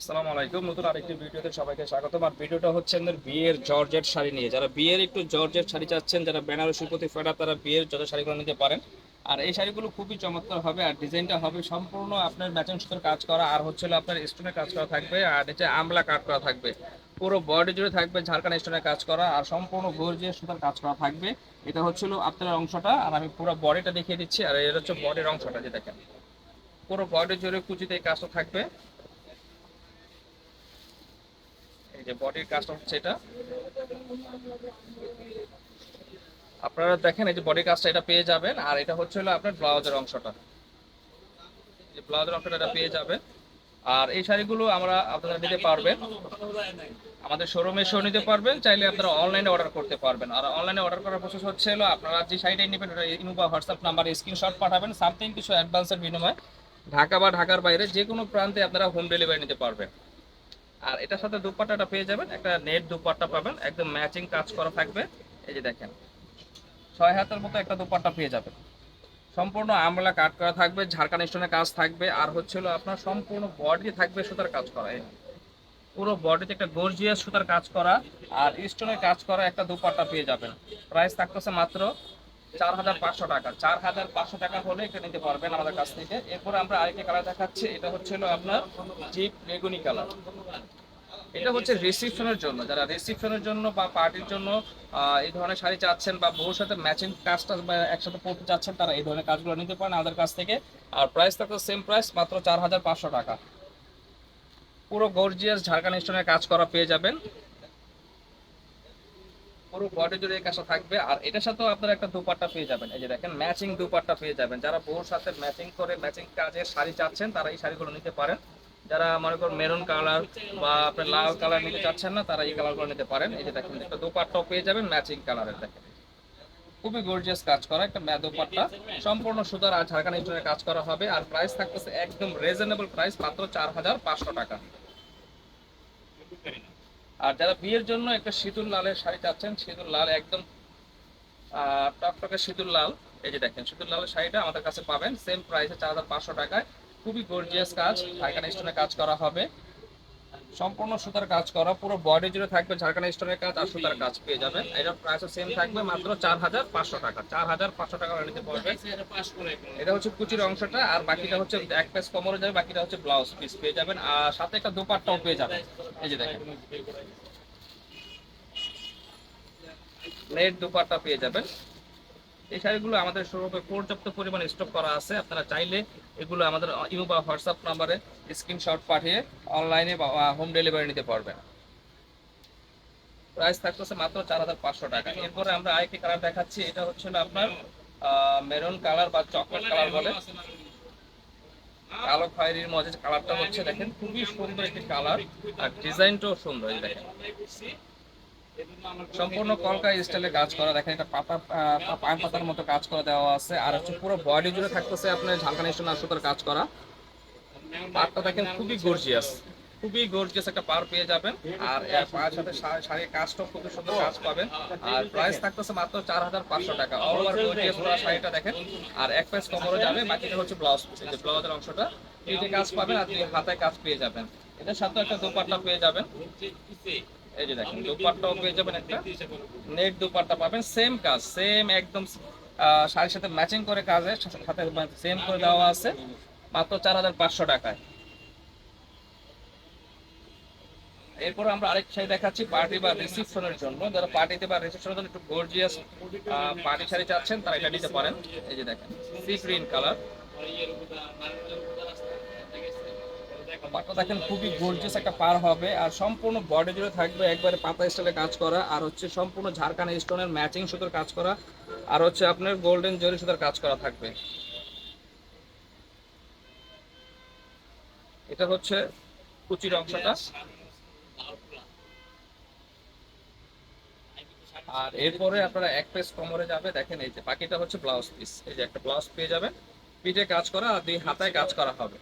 আসসালামু আলাইকুম। নতুন আরেকটি ভিডিওতে সবাইকে স্বাগতম। আর ভিডিওটা হচ্ছে আমাদের বিয়ের জর্জেট শাড়ি নিয়ে। যারা বিয়ের একটু জর্জেট শাড়ি চাচ্ছেন, যারা বেনারসি প্রতি ফেরা তারা বিয়ের যত শাড়িগুলো নিতে পারেন। আর এই শাড়িগুলো খুবই চমৎকার হবে আর ডিজাইনটা হবে সম্পূর্ণ আপনার ম্যাচিং সুতোর কাজ করা। আর হচ্ছে আপনার স্টোনের কাজ করা থাকবে আর নিচে আমলা কাট করা থাকবে। পুরো বডি জুড়ে থাকবে ঝাড়খান্ড স্টোনের কাজ করা আর সম্পূর্ণ গর্জিয়াস সুতার কাজ করা থাকবে। এটা হচ্ছিল আপনার অংশটা আর আমি পুরো বডিটা দেখিয়ে দিচ্ছি। আর এটা হচ্ছে বডির অংশটা, যে দেখেন। পুরো বডি জুড়ে কুচিতে এই কাজটা থাকবে এই যে বডির কাজটা হচ্ছে এটা। আপনারা দেখেন এই যে বডি কাজটা এটা পেয়ে যাবেন, আর এটা হচ্ছে হলো আপনার ব্লাউজের অংশটা। যে ব্লাউজের অংশটা এটা পেয়ে যাবেন। আর এই শাড়িগুলো আমরা আপনারা নিতে পারবেন। আমাদের শোরুমে এসেও নিতে পারবেন, চাইলে আপনারা অনলাইনে অর্ডার করতে পারবেন। আর অনলাইনে অর্ডার করার প্রসেস হচ্ছে হলো আপনারা যে শাড়িটাই নেবেন, ওটা ইমো বা হোয়াটসঅ্যাপ নাম্বারে স্ক্রিনশট পাঠাবেন সামথিং কিছু অ্যাডভান্সের বিনিময়ে। ঢাকা বা ঢাকার বাইরে যে কোনো প্রান্তে আপনারা হোম ডেলিভারি নিতে পারবেন। আর এটার সাথে দুপাট্টাটা পেয়ে যাবেন, একটা নেট দুপাট্টা পাবেন, একদম ম্যাচিং কাজ করা থাকবে। এই যে দেখেন, ছয় হাতের মতো একটা দুপাট্টা পেয়ে যাবেন। সম্পূর্ণ আমলা কাট করা থাকবে ঝাড়খান স্টোনের কাজ থাকবে, আর হচ্ছিল আপনার সম্পূর্ণ বডি থাকবে সুতার কাজ করা, এই পুরো বডিতে একটা গর্জিয়াস সুতার কাজ করা, আর স্টোনের কাজ করা একটা দুপাট্টা পেয়ে যাবেন। প্রাইস থাকতেছে মাত্র চার হাজার পাঁচশো টাকা। চার হাজার পাঁচশো টাকা হলে এটা নিতে পারবেন আমাদের কাছ থেকে। এরপরে আমরা আরেকটা কালার দেখাচ্ছি। এটা হচ্ছে আপনার জিপ বেগুনি কালার এটা হচ্ছে রিসিপশনের জন্য। যারা রিসিপশনের জন্য বা পার্টির জন্য এই ধরনের শাড়ি চাচ্ছেন বা সাথে ম্যাচিং কাজটা বা একসাথে পড়তে চাচ্ছেন, তারা এই ধরনের কাজগুলো নিতে পারেন আমাদের কাছ থেকে। আর প্রাইস থাকবে সেম প্রাইস মাত্র চার হাজার পাঁচশো টাকা। পুরো গর্জিয়াস ঝাড়খান স্টোনের কাজ করা পেয়ে যাবেন। পুরো বডি জুড়ে এই থাকবে। আর এটার সাথেও আপনারা একটা দুপাট্টা পেয়ে যাবেন। এই যে দেখেন ম্যাচিং দুপাট্টা পেয়ে যাবেন। যারা বউর সাথে ম্যাচিং করে ম্যাচিং কাজের শাড়ি চাচ্ছেন, তারা এই শাড়িগুলো নিতে পারেন। যারা মনে করুন মেরুন কালার বা লাল কালার নিতে চাচ্ছেন না, তারা এই কালারগুলো নিতে পারেন। এই যে দেখেন, একটা দুপাট্টাও পেয়ে যাবেন ম্যাচিং কালারের দেখেন। খুবই গর্জিয়াস কাজ করা একটা দুপাট্টা। সম্পূর্ণ সুতার আর ঝাড়খান স্টোনের কাজ করা হবে। আর প্রাইস থাকতেছে একদম রিজনেবল প্রাইস মাত্র চার হাজার পাঁচশো টাকা। আর যারা বিয়ের জন্য একটা সিঁদুর লালের শাড়ি চাচ্ছেন, সিঁদুর লাল একদম টকটকে সিঁদুর লাল। এই যে দেখেন, সিঁদুর লালের শাড়িটা আমাদের কাছে পাবেন সেম প্রাইসে চার হাজার পাঁচশো টাকায়। খুবই গর্জিয়াস কাজ ঝাড়খান স্টোনে কাজ করা হবে। সম্পূর্ণ সুতার কাজ করা, পুরো বডি জুড়ে থাকবে ঝাড়খান স্টোনের কাজ আর সুতার কাজ পেয়ে যাবেন। এটার প্রাইস সেম থাকবে মাত্র চার হাজার পাঁচশো টাকা। চার হাজার পাঁচশো টাকা নিতে পারবেন এটা হচ্ছে কুচির অংশটা আর বাকিটা হচ্ছে এক পিস কোমরে যাবে, বাকিটা হচ্ছে ব্লাউজ পিস পেয়ে যাবেন। আর সাথে একটা দুপাট্টাও পেয়ে যাবেন। এই যে দেখেন। নেট দুপাট্টা পেয়ে যাবেন। এই শাড়িগুলো আমাদের শোরুমে পর্যাপ্ত পরিমাণে স্টক করা আছে। আপনারা চাইলে এগুলো আমাদের ইমো বা হোয়াটসঅ্যাপ নাম্বারে স্ক্রিনশট পাঠিয়ে অনলাইনে বা হোম ডেলিভারি নিতে পারবেন। প্রাইস থাকতেছে মাত্র চার হাজার পাঁচশো টাকা। এরপরে আমরা আরেকটি কালার দেখাচ্ছি। এটা হচ্ছে আপনার মেরুন কালার বা চকলেট কালার বলে। কালো খয়েরির মধ্যে কালারটা হচ্ছে, দেখেন খুবই সুন্দর একটি কালার আর ডিজাইনটাও সুন্দর দেখেন। সম্পূর্ণ কলকা স্টাইলে কাজ করা। দেখেন এটা পাতা পান পাতার মতো কাজ করা দেওয়া আছে। আর হচ্ছে পুরো বডি জুড়ে থাকতেছে আপনার ঝালকানি স্টোন সুতার কাজ করা। পাটটা দেখেন খুবই গর্জিয়াস খুবই গর্জিয়াস একটা পার পেয়ে যাবেন। আর পায়ের সাথে শাড়ির কাজটাও খুবই সুন্দর কাজ পাবেন। আর প্রাইস থাকতেছে মাত্র চার হাজার পাঁচশো টাকা। অল ওভার গর্জিয়াস পুরো শাড়িটা দেখেন। আর এক পিস কমরও যাবে, বাকিটা হচ্ছে ব্লাউজ যে ব্লাউজের অংশটা। এই যে কাজ পাবেন আর দুই হাতায় কাজ পেয়ে যাবেন। এটার সাথে একটা দোপাট্টা পেয়ে যাবেন। এই যে দেখেন, দুপাট্টাও পেয়ে যাবেন একটা। নেট দুপাট্টা পাবেন সেম কাজ সেম একদম শাড়ির সাথে ম্যাচিং করে কাজে সাথে সেম করে দেওয়া আছে, মাত্র চার হাজার পাঁচশো টাকায়। এরপর আমরা আরেক শাড়ি দেখাচ্ছি পার্টি বা রিসিপশনের জন্য। যারা পার্টিতে বা রিসিপশনের জন্য একটু গর্জিয়াস পার্টি শাড়ি চাচ্ছেন, তারা এটা নিতে পারেন। এই যে দেখেন সি গ্রিন কালার পাটটা দেখেন, খুবই গর্জিয়াস একটা পার হবে। আর সম্পূর্ণ বডি জুড়ে থাকবে একবারে পাতা স্টাইলে কাজ করা, আর হচ্ছে সম্পূর্ণ ঝাড়খান স্টোনের ম্যাচিং সুতোর কাজ করা, আর হচ্ছে আপনার গোল্ডেন জরি সুতোর কাজ করা থাকবে। এটা হচ্ছে কুচির অংশটা। আর এরপরে আপনারা এক পিস কোমরে যাবে, দেখেন এই যে বাকিটা হচ্ছে ব্লাউজ পিস এই যে একটা ব্লাউজ পেয়ে যাবেন। পিঠে কাজ করা, আর দুই হাতায় কাজ করা হবে।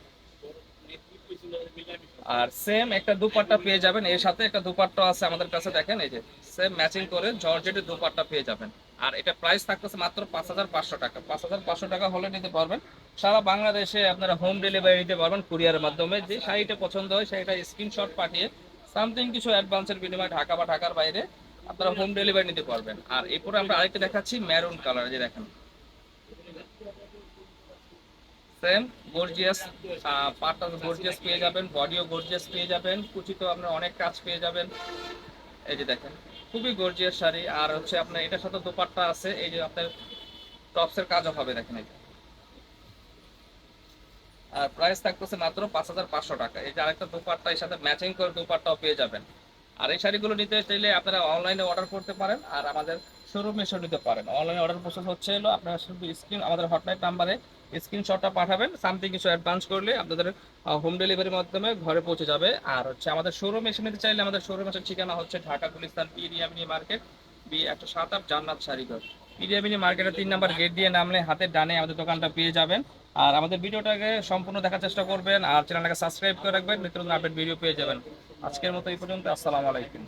আর সেম একটা দুপাট্টা পেয়ে যাবেন। এর সাথে একটা দুপাট্টা আছে আমাদের কাছে, দেখেন এই যে সেম ম্যাচিং করে জর্জেটের দুপাট্টা পেয়ে যাবেন। আর এটা প্রাইস থাকতেছে মাত্র পাঁচ হাজার পাঁচশো টাকা। পাঁচ হাজার পাঁচশো টাকা হলে নিতে পারবেন। সারা বাংলাদেশে আপনারা হোম ডেলিভারি দিতে পারবেন কুরিয়ারের মাধ্যমে। যে শাড়িটা পছন্দ হয়, সেটা স্ক্রিনশট পাঠিয়ে সামথিং কিছু অ্যাডভান্সের বিনিময়ে ঢাকা বা ঢাকার বাইরে আপনারা হোম ডেলিভারি নিতে পারবেন। আর এরপরে আমরা আরেকটা দেখাচ্ছি ম্যারুন কালার যে দেখেন। সেম গর্জিয়াস পাটটা গর্জিয়াস পেয়ে যাবেন বডিও গর্জিয়াস পেয়ে যাবেন আপনার অনেক কাজ পেয়ে যাবেন। এই যে দেখেন, খুবই গর্জিয়াস শাড়ি। আর হচ্ছে আপনার এটার সাথে দোপাট্টা আছে, এই যে আপনার টপসের কাজও হবে, দেখেন এই আর প্রাইস থাকতেছে মাত্র পাঁচ হাজার পাঁচশো টাকা। এই যে আরেকটা দোপাট্টা, এর সাথে ম্যাচিং করে দোপাট্টাও পেয়ে যাবেন। আর এই শাড়িগুলো নিতে চাইলে আপনারা অনলাইনে অর্ডার করতে পারেন আর আমাদের শোরুমে এসে নিতে পারেন। অনলাইনে অর্ডার প্রসেস হচ্ছে হলো আপনারা শুধু স্ক্রিন আমাদের হটলাইন নাম্বারে স্ক্রিনশটটা পাঠাবেন সামথিং কিছু অ্যাডভান্স করলে আপনাদের হোম ডেলিভারির মাধ্যমে ঘরে পৌঁছে যাবে। আর হচ্ছে আমাদের শোরুমে এসে নিতে চাইলে আমাদের শোরুম শোরুমের ঠিকানা হচ্ছে ঢাকা গুলিস্তান পিরিয়ামিনি মার্কেট বি একশো সাত আট জান্নাত শাড়িঘর পিরিয়ামিনি মার্কেটের তিন নাম্বার গেট দিয়ে নামলে হাতের ডানে আমাদের দোকানটা পেয়ে যাবেন। আর আমাদের ভিডিওটাকে সম্পূর্ণ দেখার চেষ্টা করবেন আর চ্যানেলটাকে সাবস্ক্রাইব করে রাখবেন, নিত্য নতুন আপডেট ভিডিও পেয়ে যাবেন। আজকের মতো এই পর্যন্ত আসসালামু আলাইকুম।